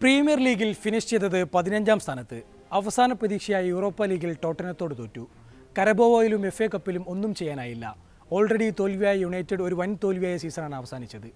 Premier ലീഗിൽ finish ചെയ്തത് പതിനഞ്ചാം സ്ഥാനത്ത്. അവസാന പ്രതീക്ഷയായ യൂറോപ്പ ലീഗിൽ ടോട്ടനത്തോട് തോറ്റു. കരബോവയിലും എഫ് എ കപ്പിലും ഒന്നും ചെയ്യാനായില്ല. ഓൾറെഡി തോൽവിയായ യുണൈറ്റഡ് ഒരു വൻ തോൽവിയായ സീസണാണ് അവസാനിച്ചത്.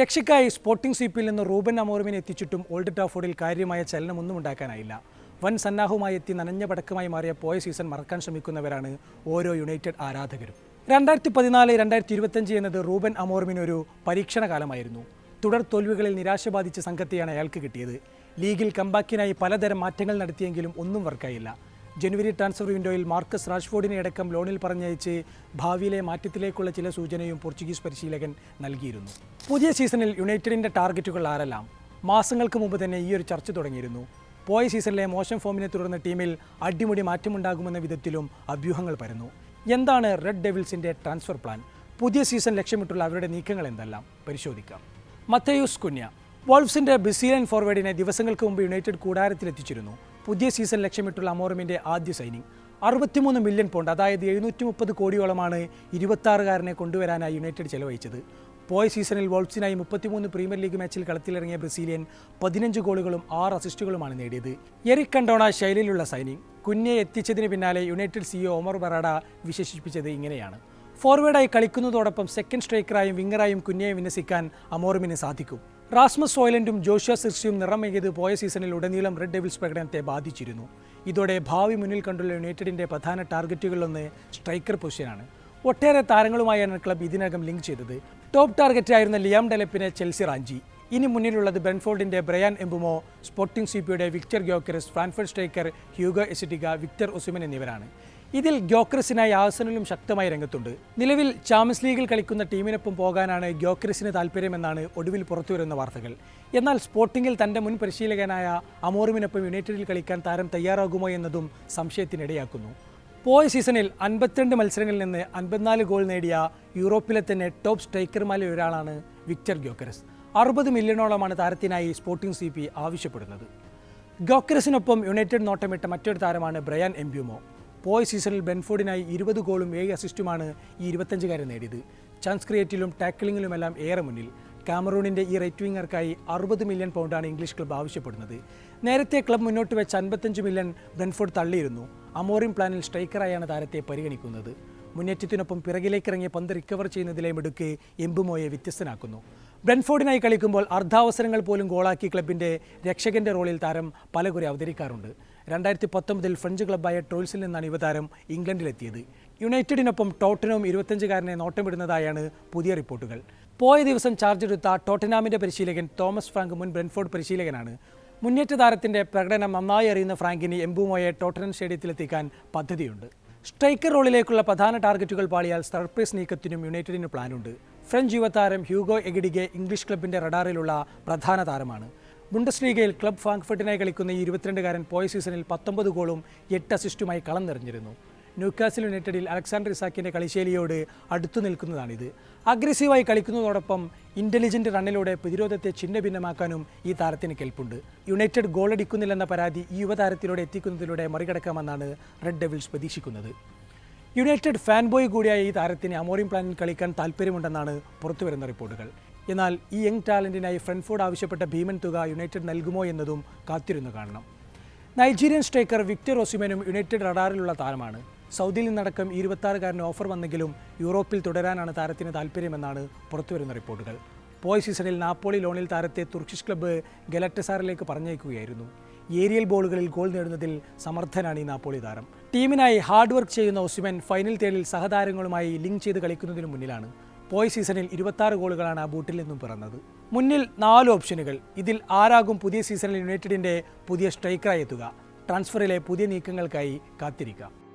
രക്ഷയ്ക്കായി സ്പോർട്ടിംഗ് സീപ്പിൽ നിന്ന് റൂബൻ അമോറുമിനെ എത്തിച്ചിട്ടും ഓൾഡ് ടാഫോർഡിൽ കാര്യമായ ചലനമൊന്നും ഉണ്ടാക്കാനായില്ല. വൻ സന്നാഹവുമായി എത്തി നനഞ്ഞ പടക്കമായി മാറിയ പോയ സീസൺ മറക്കാൻ ശ്രമിക്കുന്നവരാണ് ഓരോ യുണൈറ്റഡ് ആരാധകരും. രണ്ടായിരത്തി പതിനാല് രണ്ടായിരത്തി ഇരുപത്തഞ്ച് എന്നത് റൂബൻ അമോർമിനൊരു പരീക്ഷണ കാലമായിരുന്നു തുടർ തോൽവികളിൽ നിരാശ ബാധിച്ച സംഘത്തെയാണ് അയാൾക്ക് കിട്ടിയത്. ലീഗിൽ കമ്പാക്കിനായി പലതരം മാറ്റങ്ങൾ നടത്തിയെങ്കിലും ഒന്നും വർക്കായില്ല. ജനുവരി ട്രാൻസ്ഫർ വിൻഡോയിൽ മാർക്കസ് റാഷ്ഫോർഡിനെ അടക്കം ലോണിൽ പറഞ്ഞയച്ച് ഭാവിയിലെ മാറ്റത്തിലേക്കുള്ള ചില സൂചനയും പോർച്ചുഗീസ് പരിശീലകൻ നൽകിയിരുന്നു. പുതിയ സീസണിൽ യുണൈറ്റഡിന്റെ ടാർഗറ്റുകൾ ആരെല്ലാം? മാസങ്ങൾക്ക് മുമ്പ് തന്നെ ഈ ഒരു ചർച്ച തുടങ്ങിയിരുന്നു. പോയ സീസണിലെ മോശം ഫോമിനെ തുടർന്ന് ടീമിൽ അടിമുടി മാറ്റമുണ്ടാകുമെന്ന വിധത്തിലും അഭ്യൂഹങ്ങൾ പരന്നു. എന്താണ് റെഡ് ഡെവിൾസിന്റെ ട്രാൻസ്ഫർ പ്ലാൻ? പുതിയ സീസൺ ലക്ഷ്യമിട്ടുള്ള അവരുടെ നീക്കങ്ങൾ എന്തെല്ലാം? പരിശോധിക്കാം. മത്തയൂസ് കുഞ്ഞ വോൾഫ്സിന്റെ ബ്രസീലിയൻ ഫോർവേഡിനെ ദിവസങ്ങൾക്ക് മുമ്പ് യുണൈറ്റഡ് കൂടാരത്തിലെത്തിച്ചിരുന്നു. പുതിയ സീസൺ ലക്ഷ്യമിട്ടുള്ള അമോറമിന്റെ ആദ്യ സൈനിങ്. അറുപത്തിമൂന്ന് മില്യൺ പൗണ്ട് അതായത് എഴുന്നൂറ്റി മുപ്പത് കോടിയോളമാണ് ഇരുപത്താറുകാരനെ കൊണ്ടുവരാനായി യുണൈറ്റഡ് ചെലവഴിച്ചത്. പോയ സീസണിൽ വോൾഫ്സിനായി മുപ്പത്തിമൂന്ന് പ്രീമിയർ ലീഗ് മാച്ചിൽ കളത്തിലിറങ്ങിയ ബ്രസീലിയൻ പതിനഞ്ച് ഗോളുകളും ആറ് അസിസ്റ്റുകളുമാണ് നേടിയത്. എറിക് കണ്ടോണ ശൈലിയിലുള്ള സൈനിങ്. കുഞ്ഞെ എത്തിച്ചതിന് പിന്നാലെ യുണൈറ്റഡ് സിഇഒ ഒമർ ബറാഡ വിശേഷിപ്പിച്ചത് ഇങ്ങനെയാണ്. ഫോർവേഡായി കളിക്കുന്നതോടൊപ്പം സെക്കൻഡ് സ്ട്രൈക്കറായും വിങ്ങറായും കുഞ്ഞയെ വിന്യസിക്കാൻ അമോർമിന് സാധിക്കും. റാസ്മസ് സോയിലൻഡും ജോഷ്യ സിർസിയും നിറമേകിയത് പോയ സീസണിൽ ഉടനീളം റെഡ് ഡെവിൾസ് പ്രകടനത്തെ ബാധിച്ചിരുന്നു. ഇതോടെ ഭാവി മുന്നിൽ കണ്ടുള്ള യുണൈറ്റഡിന്റെ പ്രധാന ടാർഗറ്റുകളിലൊന്ന് സ്ട്രൈക്കർ പൊസിഷനാണ് ഒട്ടേറെ താരങ്ങളുമായാണ് ക്ലബ് ഇതിനകം ലിങ്ക് ചെയ്തത്. ടോപ്പ് ടാർഗറ്റ് ആയിരുന്ന ലിയാം ഡെലപ്പിനെ ചെൽസി റാഞ്ചി. ഇനി മുന്നിലുള്ളത് ബെൻഫോർഡിന്റെ Brian Mbeumo Sporting സിപിയുടെ Victor Gyokeres Frankfurt striker Hugo Ekitike Victor Osimhen എന്നിവരാണ്. ഇതിൽ ഗ്യോക്രസിനായി ആസനലും ശക്തമായി രംഗത്തുണ്ട്. നിലവിൽ ചാമ്പ്യൻസ് ലീഗിൽ കളിക്കുന്ന ടീമിനൊപ്പം പോകാനാണ് ഗ്യോക്രസിന് താല്പര്യമെന്നാണ് ഒടുവിൽ പുറത്തുവരുന്ന വാർത്തകൾ. എന്നാൽ സ്പോർട്ടിങ്ങിൽ തന്റെ മുൻ പരിശീലകനായ അമോറുമിനൊപ്പം യുണൈറ്റഡിൽ കളിക്കാൻ താരം തയ്യാറാകുമോ എന്നതും സംശയത്തിനിടയാക്കുന്നു. പോയ സീസണിൽ അൻപത്തിരണ്ട് മത്സരങ്ങളിൽ നിന്ന് അൻപത്തിനാല് ഗോൾ നേടിയ യൂറോപ്പിലെ തന്നെ ടോപ്പ് സ്ട്രൈക്കർമാരിൽ ഒരാളാണ് വിക്ടർ ഗ്യോക്കരസ് അറുപത് മില്യണോളമാണ് താരത്തിനായി സ്പോർട്ടിംഗ് സി പി ആവശ്യപ്പെടുന്നത്. ഗോക്കരസിനൊപ്പം യുണൈറ്റഡ് നോട്ടമിട്ട മറ്റൊരു താരമാണ് ബ്രയാൻ എംബ്യൂമോ. പോയ സീസണിൽ ബെൻഫോർഡിനായി ഇരുപത് ഗോളും ഏഴ് അസിസ്റ്റുമാണ് ഈ ഇരുപത്തഞ്ചുകാരൻ നേടിയത്. ചാൻസ് ക്രിയേറ്റിലും ടാക്കിളിങ്ങിലുമെല്ലാം ഏറെ മുന്നിൽ. കാമറൂണിന്റെ ഈ റൈറ്റ് വിങ്ങർക്കായി അറുപത് മില്യൺ പൗണ്ടാണ് ഇംഗ്ലീഷ് ക്ലബ്ബ് ആവശ്യപ്പെടുന്നത്. നേരത്തെ ക്ലബ്ബ് മുന്നോട്ട് വെച്ച അൻപത്തഞ്ച് മില്യൺ ബെൻഫോർഡ് തള്ളിയിരുന്നു. അമോറിം പ്ലാനിൽ സ്ട്രൈക്കറായാണ് താരത്തെ പരിഗണിക്കുന്നത്. മുന്നേറ്റത്തിനൊപ്പം പിറകിലേക്കിറങ്ങിയ പന്ത് റിക്കവർ ചെയ്യുന്നതിലെ മിടുക്ക് എംബുമോയെ വ്യത്യസ്തനാക്കുന്നു. ബ്രൻഫോർഡിനായി കളിക്കുമ്പോൾ അർദ്ധാവസരങ്ങൾ പോലും ഗോളാക്കി ക്ലബിന്റെ രക്ഷകന്റെ റോളിൽ താരം പലകുറി അവതരിക്കാറുണ്ട്. രണ്ടായിരത്തി പത്തൊമ്പതിൽ ഫ്രഞ്ച് ക്ലബ്ബായ ട്രോൾസിൽ നിന്നാണ് യുവതാരം ഇംഗ്ലണ്ടിലെത്തിയത്. യുണൈറ്റഡിനൊപ്പം ടോട്ടനവും ഇരുപത്തഞ്ചുകാരനെ നോട്ടമിടുന്നതായാണ് പുതിയ റിപ്പോർട്ടുകൾ. പോയ ദിവസം ചാർജ് എടുത്ത ടോട്ടനാമിന്റെ പരിശീലകൻ തോമസ് ഫ്രാങ്ക് മുൻ ബ്രെൻഫോർഡ് പരിശീലകനാണ്. മുന്നേറ്റ താരത്തിന്റെ പ്രകടനം നന്നായി അറിയുന്ന ഫ്രാങ്കിന് എംബുമോയെ ടോട്ടനം സ്റ്റേഡിയത്തിലെത്തിക്കാൻ പദ്ധതിയുണ്ട്. സ്ട്രൈക്കർ റോളിലേക്കുള്ള പ്രധാന ടാർഗറ്റുകൾ പാളിയാൽ സർപ്രൈസ് നീക്കത്തിനും യുണൈറ്റഡിന് പ്ലാനുണ്ട്. ഫ്രഞ്ച് യുവതാരം ഹ്യൂഗോ എഗിഡിഗെ ഇംഗ്ലീഷ് ക്ലബിന്റെ റഡാറിലുള്ള പ്രധാന താരമാണ്. ബുണ്ടസ് ലീഗയിൽ ക്ലബ് ഫ്രാങ്ക്ഫർട്ടിനായി കളിക്കുന്ന ഈ ഇരുപത്തിരണ്ടുകാരൻ പോയ സീസണിൽ പത്തൊമ്പത് ഗോളും എട്ട് അസിസ്റ്റുമായി കളം നിറഞ്ഞിരുന്നു ന്യൂക്കാസിൽ യുണൈറ്റഡിൽ അലക്സാണ്ടർ ഇസാക്കിന്റെ കളിശൈലിയോട് അടുത്തു നിൽക്കുന്നതാണിത്. അഗ്രസീവായി കളിക്കുന്നതോടൊപ്പം ഇന്റലിജന്റ് റണ്ണിലൂടെ പ്രതിരോധത്തെ ചിഹ്ന ഭിന്നമാക്കാനും ഈ താരത്തിന് കെൽപ്പുണ്ട്. യുണൈറ്റഡ് ഗോളടിക്കുന്നില്ലെന്ന പരാതി ഈ യുവതാരത്തിലൂടെ എത്തിക്കുന്നതിലൂടെ മറികടക്കാമെന്നാണ് റെഡ് ഡെവിൾസ് പ്രതീക്ഷിക്കുന്നത്. യുണൈറ്റഡ് ഫാൻ ബോയ് കൂടിയായ ഈ താരത്തിന് അമോറിയം പ്ലാനിൽ കളിക്കാൻ താല്പര്യമുണ്ടെന്നാണ് പുറത്തുവരുന്ന റിപ്പോർട്ടുകൾ. എന്നാൽ ഈ യങ് ടാലന്റിനായി ഫ്രണ്ട്ഫോർഡ് ആവശ്യപ്പെട്ട ഭീമൻ തുക യുണൈറ്റഡ് നൽകുമോ എന്നതും കാത്തിരുന്നു കാണണം. നൈജീരിയൻ സ്ട്രൈക്കർ വിക്ടർ ഒസിമനും യുണൈറ്റഡ് റഡാറിലുള്ള താരമാണ്. സൗദിയിൽ നിന്നടക്കം ഇരുപത്താറുകാരന് ഓഫർ വന്നെങ്കിലും യൂറോപ്പിൽ തുടരാനാണ് താരത്തിന് താല്പര്യമെന്നാണ് പുറത്തുവരുന്ന റിപ്പോർട്ടുകൾ. പോയ സീസണിൽ നാപ്പോളി ലോണിൽ താരത്തെ തുർക്കിഷ് ക്ലബ്ബ് ഗലറ്റസാറിലേക്ക് പറഞ്ഞയക്കുകയായിരുന്നു. ഏരിയൽ ബോളുകളിൽ ഗോൾ നേടുന്നതിൽ സമർത്ഥനാണ് ഈ നാപ്പോളി താരം. ടീമിനായി ഹാർഡ് വർക്ക് ചെയ്യുന്ന ഒസിമൻ ഫൈനൽ തേളിൽ സഹതാരങ്ങളുമായി ലിങ്ക് ചെയ്ത് കളിക്കുന്നതിന് മുന്നിലാണ്. പോയ സീസണിൽ ഇരുപത്താറ് ഗോളുകളാണ് ആ ബൂട്ടിൽ നിന്നും പിറന്നത്. മുന്നിൽ നാല് ഓപ്ഷനുകൾ. ഇതിൽ ആരാകും പുതിയ സീസണിൽ യുണൈറ്റഡിന്റെ പുതിയ സ്ട്രൈക്കറായി എത്തുക. ട്രാൻസ്ഫറിലെ പുതിയ നീക്കങ്ങൾക്കായി കാത്തിരിക്കാം